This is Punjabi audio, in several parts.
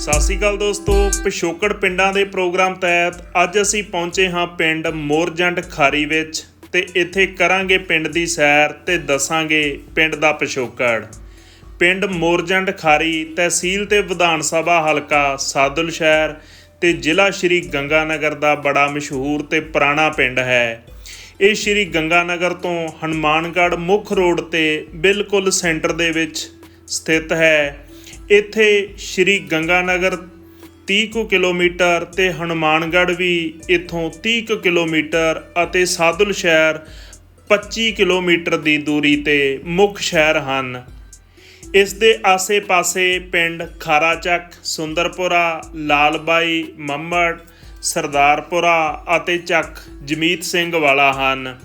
ਸਤਿ ਸ਼੍ਰੀ ਅਕਾਲ ਦੋਸਤੋ ਪਿਸ਼ੋਕੜ ਪਿੰਡਾਂ ਦੇ ਪ੍ਰੋਗਰਾਮ ਤਹਿਤ ਅੱਜ ਅਸੀਂ ਪਹੁੰਚੇ ਹਾਂ ਪਿੰਡ ਮੋਰਜੰਡ ਖਾਰੀ ਵਿੱਚ ਤੇ ਇੱਥੇ ਕਰਾਂਗੇ ਪਿੰਡ ਦੀ ਸੈਰ ਤੇ ਦੱਸਾਂਗੇ ਪਿੰਡ ਦਾ ਪਿਸ਼ੋਕੜ ਪਿੰਡ ਮੋਰਜੰਟ ਖਾਰੀ ਤਹਿਸੀਲ ਤੇ ਵਿਧਾਨ ਸਭਾ ਹਲਕਾ ਸਾਦੁਲ ਸ਼ਹਿਰ ਤੇ ਜ਼ਿਲ੍ਹਾ ਸ਼੍ਰੀ ਗੰਗਾਨਗਰ ਦਾ ਬੜਾ ਮਸ਼ਹੂਰ ਤੇ ਪੁਰਾਣਾ ਪਿੰਡ ਹੈ। ਇਹ ਸ਼੍ਰੀ ਗੰਗਾਨਗਰ ਤੋਂ ਹਨੂਮਾਨਗੜ੍ਹ ਮੁੱਖ ਰੋਡ ਤੇ ਬਿਲਕੁਲ ਸੈਂਟਰ ਦੇ ਵਿੱਚ ਸਥਿਤ ਹੈ। ਇੱਥੇ ਸ਼੍ਰੀ ਗੰਗਾਨਗਰ 30 ਕੁ ਕਿਲੋਮੀਟਰ ਤੇ ਹਨੂਮਾਨਗੜ੍ਹ ਵੀ ਇੱਥੋਂ 30 ਕੁ ਕਿਲੋਮੀਟਰ ਅਤੇ ਸਾਦੁਲ ਸ਼ਹਿਰ 25 ਕਿਲੋਮੀਟਰ ਦੀ ਦੂਰੀ ਤੇ ਮੁੱਖ ਸ਼ਹਿਰ ਹਨ। ਇਸ ਦੇ ਆਸੇ-ਪਾਸੇ ਪਿੰਡ ਖਾਰਾਚੱਕ, ਸੁੰਦਰਪੁਰਾ, ਲਾਲਬਾਈ, ਮੰਮੜ, ਸਰਦਾਰਪੁਰਾ ਅਤੇ ਚੱਕ ਜਮੀਤ ਸਿੰਘ ਵਾਲਾ ਹਨ।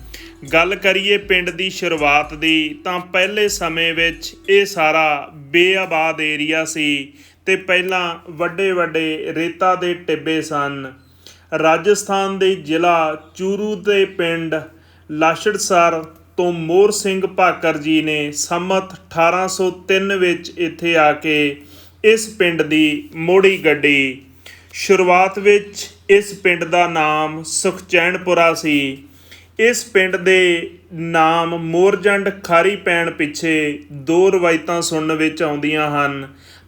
ਗੱਲ ਕਰੀਏ ਪਿੰਡ ਦੀ ਸ਼ੁਰੂਆਤ ਦੀ, ਤਾਂ ਪਹਿਲੇ ਸਮੇਂ ਵਿੱਚ ਇਹ ਸਾਰਾ ਬੇਆਬਾਦ ਏਰੀਆ ਸੀ ਤੇ ਪਹਿਲਾਂ ਵੱਡੇ ਵੱਡੇ ਰੇਤਾ ਦੇ ਟਿੱਬੇ ਸਨ। ਰਾਜਸਥਾਨ ਦੇ ਜ਼ਿਲ੍ਹਾ ਚੂਰੂ ਦੇ ਪਿੰਡ ਲਾਸ਼ੜਸਰ ਤੋਂ ਮੋਰ ਸਿੰਘ ਭਾਕਰ ਜੀ ਨੇ ਸੰਮਤ 1803 ਵਿੱਚ ਇੱਥੇ ਆ ਕੇ ਇਸ ਪਿੰਡ ਦੀ ਮੋੜੀ ਗੱਡੀ। ਸ਼ੁਰੂਆਤ ਵਿੱਚ ਇਸ ਪਿੰਡ ਦਾ ਨਾਮ ਸੁਖਚੈਨਪੁਰਾ ਸੀ। ਇਸ ਪਿੰਡ ਦੇ ਨਾਮ ਮੋਰਜੰਡ ਖਾਰੀ ਪੈਣ ਪਿੱਛੇ ਦੋ ਰਵਾਇਤਾਂ ਸੁਣਨ ਵਿੱਚ ਆਉਂਦੀਆਂ ਹਨ।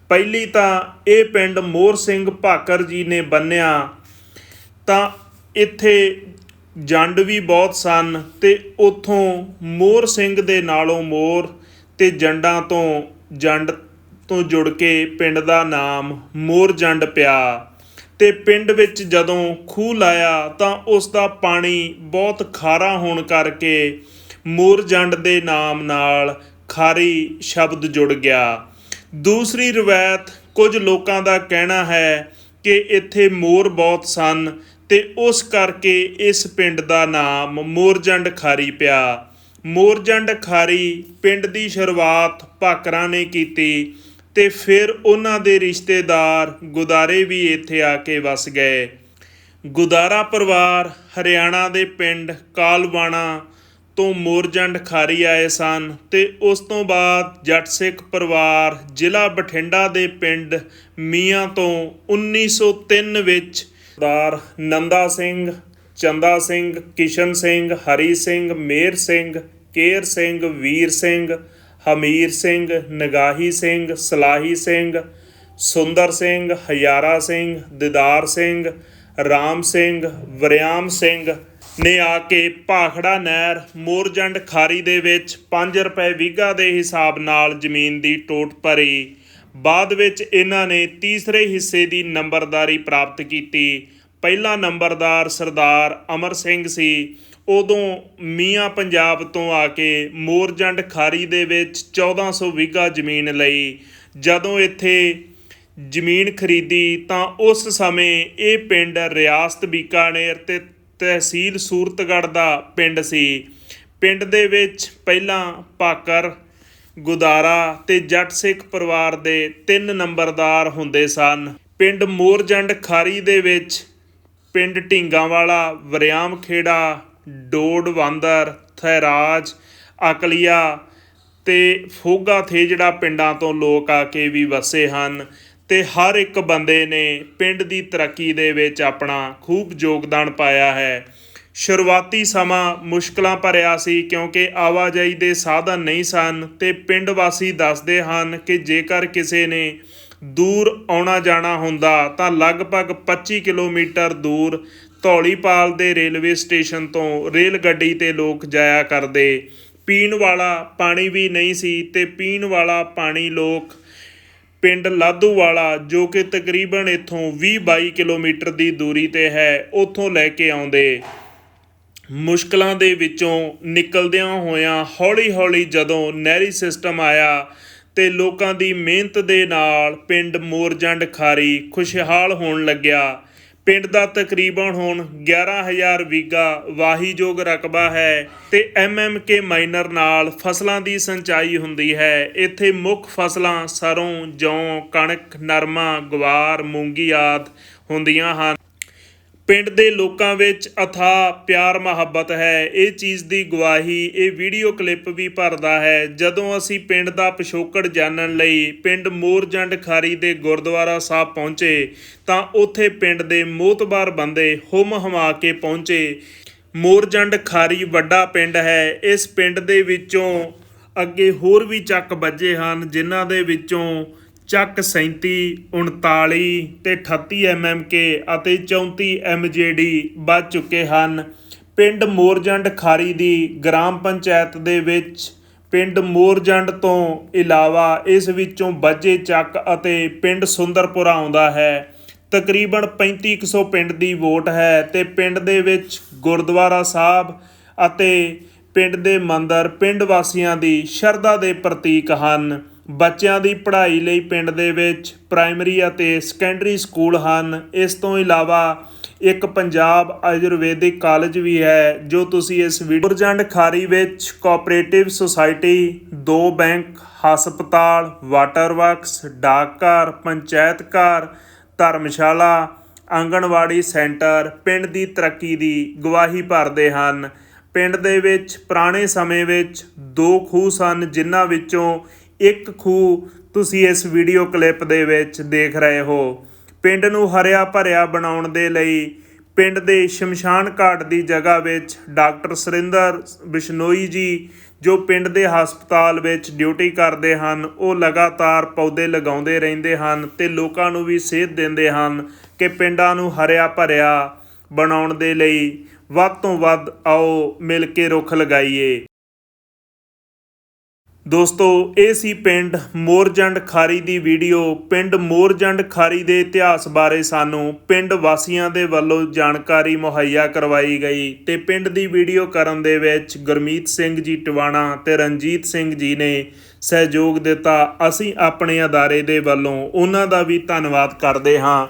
ਪਹਿਲੀ ਤਾਂ ਇਹ ਪਿੰਡ ਮੋਰ ਸਿੰਘ ਭਾਕਰ ਜੀ ਨੇ ਬੰਨਿਆ। ਤਾਂ ਇੱਥੇ ਜੰਡ ਵੀ ਬਹੁਤ ਸਨ ਤੇ ਉਥੋਂ ਮੋਰ ਸਿੰਘ ਦੇ ਨਾਲੋਂ ਮੋਰ ਤੇ ਜੰਡਾਂ ਤੋਂ ਜੰਡ ਤੋਂ ਜੁੜ ਕੇ ਪਿੰਡ ਦਾ ਨਾਮ ਮੋਰ ਜੰਡ ਪਿਆ। ਤੇ ਪਿੰਡ ਵਿੱਚ ਜਦੋਂ ਖੂਹ ਲਾਇਆ ਤਾਂ ਉਸ ਦਾ ਪਾਣੀ ਬਹੁਤ ਖਾਰਾ ਹੋਣ ਕਰਕੇ ਮੋਰਜੰਡ ਦੇ ਨਾਮ ਨਾਲ ਖਾਰੀ ਸ਼ਬਦ ਜੁੜ ਗਿਆ। ਦੂਸਰੀ ਰਵਾਇਤ ਕੁਝ ਲੋਕਾਂ ਦਾ ਕਹਿਣਾ ਹੈ ਕਿ ਇੱਥੇ ਮੋਰ ਬਹੁਤ ਸਨ ਤੇ ਉਸ ਕਰਕੇ ਇਸ ਪਿੰਡ ਦਾ ਨਾਮ ਮੋਰਜੰਡ ਖਾਰੀ ਪਿਆ। ਮੋਰਜੰਡ ਖਾਰੀ ਪਿੰਡ ਦੀ ਸ਼ੁਰੂਆਤ ਭਾਕਰਾਂ ਨੇ ਕੀਤੀ ਤੇ ਫਿਰ ਉਹਨਾਂ ਦੇ ਰਿਸ਼ਤੇਦਾਰ ਗੁਦਾਰੇ ਵੀ ਇੱਥੇ ਆ ਕੇ ਵਸ ਗਏ। ਗੁਦਾਰਾ ਪਰਿਵਾਰ ਹਰਿਆਣਾ ਦੇ ਪਿੰਡ ਕਾਲਵਾਣਾ ਤੋਂ ਮੋਰਜੰਡ ਖਾਰੀ ਆਏ ਸਨ ਤੇ ਉਸ ਤੋਂ ਬਾਅਦ ਜੱਟ ਸਿੱਖ ਪਰਿਵਾਰ ਜ਼ਿਲ੍ਹਾ ਬਠਿੰਡਾ ਦੇ ਪਿੰਡ ਮੀਆਂ ਤੋਂ 1903 ਵਿੱਚ ਸਰਦਾਰ ਨੰਦਾ ਸਿੰਘ, ਚੰਦਾ ਸਿੰਘ, ਕਿਸ਼ਨ ਸਿੰਘ, ਹਰੀ ਸਿੰਘ ਮੇਰ ਸਿੰਘ, ਕੇਰ ਸਿੰਘ, ਵੀਰ ਸਿੰਘ ਹਮੀਰ ਸਿੰਘ, ਨਗਾਹੀ ਸਿੰਘ, ਸਲਾਹੀ ਸਿੰਘ, ਸੁੰਦਰ ਸਿੰਘ, ਹਯਾਰਾ ਸਿੰਘ, ਦਿਦਾਰ ਸਿੰਘ, ਰਾਮ ਸਿੰਘ, ਵਰਿਆਮ ਸਿੰਘ ਨੇ ਆ ਕੇ ਭਾਖੜਾ ਨਹਿਰ, ਮੋਰਜੰਡ ਖਾਰੀ ਦੇ ਵਿੱਚ 5 ਰੁਪਏ ਵਿਗਾ ਦੇ ਹਿਸਾਬ ਨਾਲ ਜ਼ਮੀਨ ਦੀ ਟੋਟ ਭਰੀ। ਬਾਅਦ ਵਿੱਚ ਇਹਨਾਂ ਨੇ ਤੀਸਰੇ ਹਿੱਸੇ ਦੀ ਨੰਬਰਦਾਰੀ ਪ੍ਰਾਪਤ ਕੀਤੀ। ਪਹਿਲਾ ਨੰਬਰਦਾਰ ਸਰਦਾਰ ਅਮਰ ਸਿੰਘ ਸੀ। ਉਦੋਂ ਮੀਆਂ ਪੰਜਾਬ ਤੋਂ ਆ ਕੇ ਮੋਰਜੰਡ ਖਾਰੀ ਦੇ ਵਿੱਚ 1400 ਵਿਗਾ ਜ਼ਮੀਨ ਲਈ। ਜਦੋਂ ਇੱਥੇ ਜ਼ਮੀਨ ਖਰੀਦੀ ਤਾਂ ਉਸ ਸਮੇਂ ਇਹ ਪਿੰਡ ਰਿਆਸਤ ਬੀਕਾਨੇਰ ਤੇ ਤਹਿਸੀਲ ਸੂਰਤਗੜ੍ਹ ਦਾ ਪਿੰਡ ਸੀ। ਪਿੰਡ ਦੇ ਵਿੱਚ ਪਹਿਲਾਂ ਭਾਕਰ, ਗੁਦਾਰਾ ਤੇ ਜੱਟ ਸਿੱਖ ਪਰਿਵਾਰ ਦੇ ਤਿੰਨ ਨੰਬਰਦਾਰ ਹੁੰਦੇ ਸਨ। ਪਿੰਡ ਮੋਰਜੰਡ ਖਾਰੀ ਦੇ ਵਿੱਚ ਪਿੰਡ ਢਿੰਗਾਵਾਲਾ ਵਰਿਆਮ ਖੇੜਾ ਡੋਡ ਵਾਂਦਰ ਥੈਰਾਜ, ਅਕਲੀਆ ਤੇ ਫੋਗਾ ਥੇਜੜਾ ਪਿੰਡਾਂ ਤੋਂ ਲੋਕ ਆ ਕੇ ਵੀ ਵਸੇ ਹਨ ਤੇ ਹਰ ਇੱਕ ਬੰਦੇ ਨੇ ਪਿੰਡ ਦੀ ਤਰੱਕੀ ਦੇ ਵਿੱਚ ਆਪਣਾ ਖੂਬ ਯੋਗਦਾਨ ਪਾਇਆ ਹੈ। ਸ਼ੁਰੂਆਤੀ ਸਮਾਂ ਮੁਸ਼ਕਲਾਂ ਭਰਿਆ ਸੀ ਕਿਉਂਕਿ ਆਵਾਜਾਈ ਦੇ ਸਾਧਨ ਨਹੀਂ ਸਨ ਤੇ ਪਿੰਡ ਵਾਸੀ ਦੱਸਦੇ ਹਨ ਕਿ ਜੇਕਰ ਕਿਸੇ ਨੇ ਦੂਰ ਆਉਣਾ ਜਾਣਾ ਹੁੰਦਾ, ਤਾਂ ਲਗਭਗ 25 ਕਿਲੋਮੀਟਰ ਦੂਰ ਧੌਲੀਪਾਲ ਦੇ ਰੇਲਵੇ ਸਟੇਸ਼ਨ ਤੋਂ ਰੇਲ ਗੱਡੀ ਤੇ ਲੋਕ ਜਾਇਆ ਕਰਦੇ। ਪੀਣ ਵਾਲਾ ਪਾਣੀ ਵੀ ਨਹੀਂ ਸੀ ਤੇ ਪੀਣ ਵਾਲਾ ਪਾਣੀ ਲੋਕ ਪਿੰਡ ਲਾਧੂ ਵਾਲਾ ਜੋ ਕਿ ਤਕਰੀਬਨ ਇੱਥੋਂ 20-22 ਕਿਲੋਮੀਟਰ ਦੀ ਦੂਰੀ ਤੇ ਹੈ, ਉੱਥੋਂ ਲੈ ਕੇ ਆਉਂਦੇ। ਮੁਸ਼ਕਲਾਂ ਦੇ ਵਿੱਚੋਂ ਨਿਕਲਦਿਆਂ ਹੋਇਆਂ ਹੌਲੀ-ਹੌਲੀ ਜਦੋਂ ਨਹਿਰੀ ਸਿਸਟਮ ਆਇਆ ਤੇ ਲੋਕਾਂ ਦੀ ਮਿਹਨਤ ਦੇ ਨਾਲ ਪਿੰਡ ਮੋਰਜੰਡ ਖਾਰੀ ਖੁਸ਼ਹਾਲ ਹੋਣ ਲੱਗਿਆ। ਪਿੰਡ ਦਾ ਤਕਰੀਬਨ ਹੁਣ 11000 ਵੀਗਾ ਵਾਹੀਯੋਗ ਰਕਬਾ ਹੈ ਤੇ ਐਮਐਮਕੇ ਮਾਈਨਰ ਨਾਲ ਫਸਲਾਂ ਦੀ ਸਿੰਚਾਈ ਹੁੰਦੀ ਹੈ। ਇੱਥੇ ਮੁੱਖ ਫਸਲਾਂ ਸਰੋਂ, ਜੌਂ, ਕਣਕ, ਨਰਮਾ, ਗਵਾਰ, ਮੂੰਗੀ ਆਦ ਹੁੰਦੀਆਂ ਹਨ। ਪਿੰਡ ਦੇ ਲੋਕਾਂ ਵਿੱਚ ਅਥਾ ਪਿਆਰ ਮੁਹੱਬਤ ਹੈ। ਇਹ ਚੀਜ਼ ਦੀ ਗਵਾਹੀ, ਇਹ ਵੀਡੀਓ ਕਲਿੱਪ ਵੀ ਭਰਦਾ ਹੈ। ਜਦੋਂ ਅਸੀਂ ਪਿੰਡ ਦਾ ਪਿਛੋਕੜ ਜਾਣਨ ਲਈ ਪਿੰਡ ਮੋਰਜੰਡ ਖਾਰੀ ਦੇ ਗੁਰਦੁਆਰਾ ਸਾਹਿਬ ਪਹੁੰਚੇ, ਤਾਂ ਉੱਥੇ ਪਿੰਡ ਦੇ ਮੋਤਬਾਰ ਬੰਦੇ ਹੁਮ ਹਮਾ ਕੇ ਪਹੁੰਚੇ। ਮੋਰਜੰਡ ਖਾਰੀ ਵੱਡਾ ਪਿੰਡ ਹੈ। ਇਸ ਪਿੰਡ ਦੇ ਵਿੱਚੋਂ ਅੱਗੇ ਹੋਰ ਵੀ ਚੱਕ ਵੱਜੇ ਹਨ, ਜਿਨ੍ਹਾਂ ਦੇ ਵਿੱਚੋਂ ਚੱਕ 37 39 ਤੇ 38 ਐਮਐਮਕੇ ਅਤੇ 34 ਐਮਜੇਡੀ ਵੱਜ ਚੁੱਕੇ ਹਨ। ਪਿੰਡ ਮੋਰਜੰਡ ਖਾਰੀ ਦੀ ਗ੍ਰਾਮ ਪੰਚਾਇਤ ਦੇ ਵਿੱਚ ਪਿੰਡ ਮੋਰਜੰਡ ਤੋਂ ਇਲਾਵਾ ਇਸ ਵਿੱਚੋਂ ਵੱਜੇ ਚੱਕ ਅਤੇ ਪਿੰਡ ਸੁੰਦਰਪੁਰਾ ਆਉਂਦਾ ਹੈ। ਤਕਰੀਬਨ 3500 ਪਿੰਡ ਦੀ ਵੋਟ ਹੈ ਤੇ ਪਿੰਡ ਦੇ ਵਿੱਚ ਗੁਰਦੁਆਰਾ ਸਾਹਿਬ ਅਤੇ ਪਿੰਡ ਦੇ ਮੰਦਰ ਪਿੰਡ ਵਾਸੀਆਂ ਦੀ ਸ਼ਰਧਾ ਦੇ ਪ੍ਰਤੀਕ ਹਨ। ਬੱਚਿਆਂ ਦੀ ਪੜ੍ਹਾਈ ਲਈ ਪਿੰਡ ਦੇ ਵਿੱਚ ਪ੍ਰਾਇਮਰੀ ਅਤੇ ਸੈਕੰਡਰੀ ਸਕੂਲ ਹਨ। ਇਸ ਤੋਂ ਇਲਾਵਾ ਇੱਕ ਪੰਜਾਬ ਆਯੁਰਵੈਦਿਕ ਕਾਲਜ ਵੀ ਹੈ, ਜੋ ਤੁਸੀਂ ਇਸ ਵੀਡੀਓ ਜੰਡ ਖਾਰੀ ਵਿੱਚ ਕੋਆਪਰੇਟਿਵ ਸੁਸਾਇਟੀ, ਦੋ ਬੈਂਕ, ਹਸਪਤਾਲ, ਵਾਟਰ ਵਰਕਸ ਡਾਕਘਰ ਪੰਚਾਇਤ ਘਰ, ਧਰਮਸ਼ਾਲਾ, ਆਂਗਣਵਾੜੀ ਸੈਂਟਰ, ਪਿੰਡ ਦੀ ਤਰੱਕੀ ਦੀ ਗਵਾਹੀ ਭਰਦੇ ਹਨ। ਪਿੰਡ ਦੇ ਵਿੱਚ ਪੁਰਾਣੇ ਸਮੇਂ ਵਿੱਚ ਦੋ ਖੂਹ ਸਨ, ਜਿਨ੍ਹਾਂ ਵਿੱਚੋਂ ਇੱਕ ਖੂਹ ਤੁਸੀਂ ਇਸ ਵੀਡੀਓ ਕਲਿੱਪ ਦੇ ਵਿੱਚ ਦੇਖ ਰਹੇ ਹੋ। ਪਿੰਡ ਨੂੰ ਹਰਿਆ ਭਰਿਆ ਬਣਾਉਣ ਦੇ ਲਈ ਪਿੰਡ ਦੇ ਸ਼ਮਸ਼ਾਨ ਘਾਟ ਦੀ ਜਗ੍ਹਾ ਵਿੱਚ ਡਾਕਟਰ ਸੁਰਿੰਦਰ ਬਿਸ਼ਨੋਈ ਜੀ, ਜੋ ਪਿੰਡ ਦੇ ਹਸਪਤਾਲ ਵਿੱਚ ਡਿਊਟੀ ਕਰਦੇ ਹਨ, ਉਹ ਲਗਾਤਾਰ ਪੌਦੇ ਲਗਾਉਂਦੇ ਰਹਿੰਦੇ ਹਨ ਤੇ ਲੋਕਾਂ ਨੂੰ ਵੀ ਸੇਧ ਦਿੰਦੇ ਹਨ ਕਿ ਪਿੰਡਾਂ ਨੂੰ ਹਰਿਆ ਭਰਿਆ ਬਣਾਉਣ ਦੇ ਲਈ ਵੱਧ ਤੋਂ ਵੱਧ ਆਓ ਮਿਲ ਕੇ ਰੁੱਖ ਲਗਾਈਏ। ਦੋਸਤੋ, ਇਹ ਸੀ ਪਿੰਡ ਮੋਰਜੰਡ ਖਾਰੀ ਦੀ ਵੀਡੀਓ। ਪਿੰਡ ਮੋਰਜੰਡ ਖਾਰੀ ਦੇ ਇਤਿਹਾਸ ਬਾਰੇ ਸਾਨੂੰ ਪਿੰਡ ਵਾਸੀਆਂ ਦੇ ਵੱਲੋਂ ਜਾਣਕਾਰੀ ਮੁਹੱਈਆ ਕਰਵਾਈ ਗਈ ਤੇ ਪਿੰਡ ਦੀ ਵੀਡੀਓ ਕਰਨ ਦੇ ਵਿੱਚ ਗੁਰਮੀਤ ਸਿੰਘ ਜੀ ਟਿਵਾਣਾ ਤੇ ਰਣਜੀਤ ਸਿੰਘ ਜੀ ਨੇ ਸਹਿਯੋਗ ਦਿੱਤਾ। ਅਸੀਂ ਆਪਣੇ ਅਦਾਰੇ ਦੇ ਵੱਲੋਂ ਉਹਨਾਂ ਦਾ ਵੀ ਧੰਨਵਾਦ ਕਰਦੇ ਹਾਂ।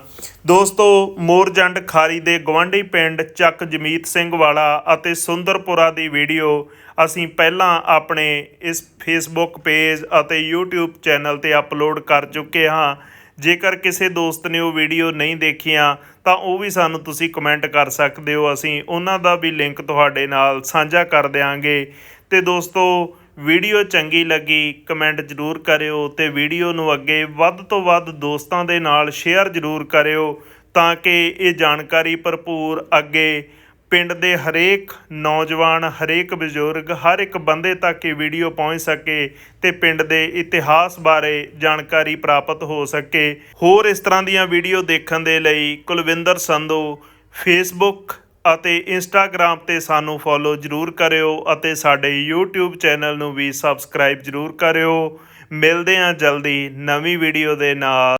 ਦੋਸਤੋ, ਮੋਰਜੰਡ ਖਾਰੀ ਦੇ ਗਵੰਡੀ ਪਿੰਡ ਚੱਕ ਜਮੀਤ ਸਿੰਘ ਵਾਲਾ ਅਤੇ ਸੁੰਦਰਪੁਰਾ ਦੀ ਵੀਡੀਓ ਅਸੀਂ ਪਹਿਲਾਂ ਆਪਣੇ ਇਸ ਫੇਸਬੁੱਕ ਪੇਜ ਅਤੇ YouTube ਚੈਨਲ ਤੇ ਅਪਲੋਡ ਕਰ ਚੁੱਕੇ ਹਾਂ। ਜੇਕਰ ਕਿਸੇ ਦੋਸਤ ਨੇ ਉਹ ਵੀਡੀਓ ਨਹੀਂ ਦੇਖੀਆਂ, ਤਾਂ ਉਹ ਵੀ ਸਾਨੂੰ ਤੁਸੀਂ ਕਮੈਂਟ ਕਰ ਸਕਦੇ ਹੋ। ਅਸੀਂ ਉਹਨਾਂ ਦਾ ਵੀ ਲਿੰਕ ਤੁਹਾਡੇ ਨਾਲ ਸਾਂਝਾ ਕਰ ਦਿਆਂਗੇ। ਤੇ ਦੋਸਤੋ ਵੀਡੀਓ ਚੰਗੀ ਲੱਗੀ, ਕਮੈਂਟ ਜ਼ਰੂਰ ਕਰਿਓ ਤੇ ਵੀਡੀਓ ਨੂੰ ਅੱਗੇ ਵੱਧ ਤੋਂ ਵੱਧ ਦੋਸਤਾਂ ਦੇ ਨਾਲ ਸ਼ੇਅਰ ਜ਼ਰੂਰ ਕਰਿਓ ਤਾਂ ਕਿ ਇਹ ਜਾਣਕਾਰੀ ਭਰਪੂਰ ਅੱਗੇ ਪਿੰਡ ਦੇ ਹਰੇਕ ਨੌਜਵਾਨ, ਹਰੇਕ ਬਜ਼ੁਰਗ, ਹਰ ਇੱਕ ਬੰਦੇ ਤੱਕ ਇਹ ਵੀਡੀਓ ਪਹੁੰਚ ਸਕੇ ਤੇ ਪਿੰਡ ਦੇ ਇਤਿਹਾਸ ਬਾਰੇ ਜਾਣਕਾਰੀ ਪ੍ਰਾਪਤ ਹੋ ਸਕੇ। ਹੋਰ ਇਸ ਤਰ੍ਹਾਂ ਦੀਆਂ ਵੀਡੀਓ ਦੇਖਣ ਦੇ ਲਈ ਕੁਲਵਿੰਦਰ ਸੰਧੂ ਫੇਸਬੁੱਕ ਅਤੇ ਇੰਸਟਾਗ੍ਰam ਤੇ ਸਾਨੂੰ ਫੋਲੋ ਜ਼ਰੂਰ ਕਰਿਓ ਅਤੇ ਸਾਡੇ YouTube ਚੈਨਲ ਨੂੰ ਵੀ ਸਬਸਕ੍ਰਾਈਬ ਜ਼ਰੂਰ ਕਰਿਓ। ਮਿਲਦੇ ਹਾਂ ਜਲਦੀ ਨਵੀਂ ਵੀਡੀਓ ਦੇ ਨਾਲ।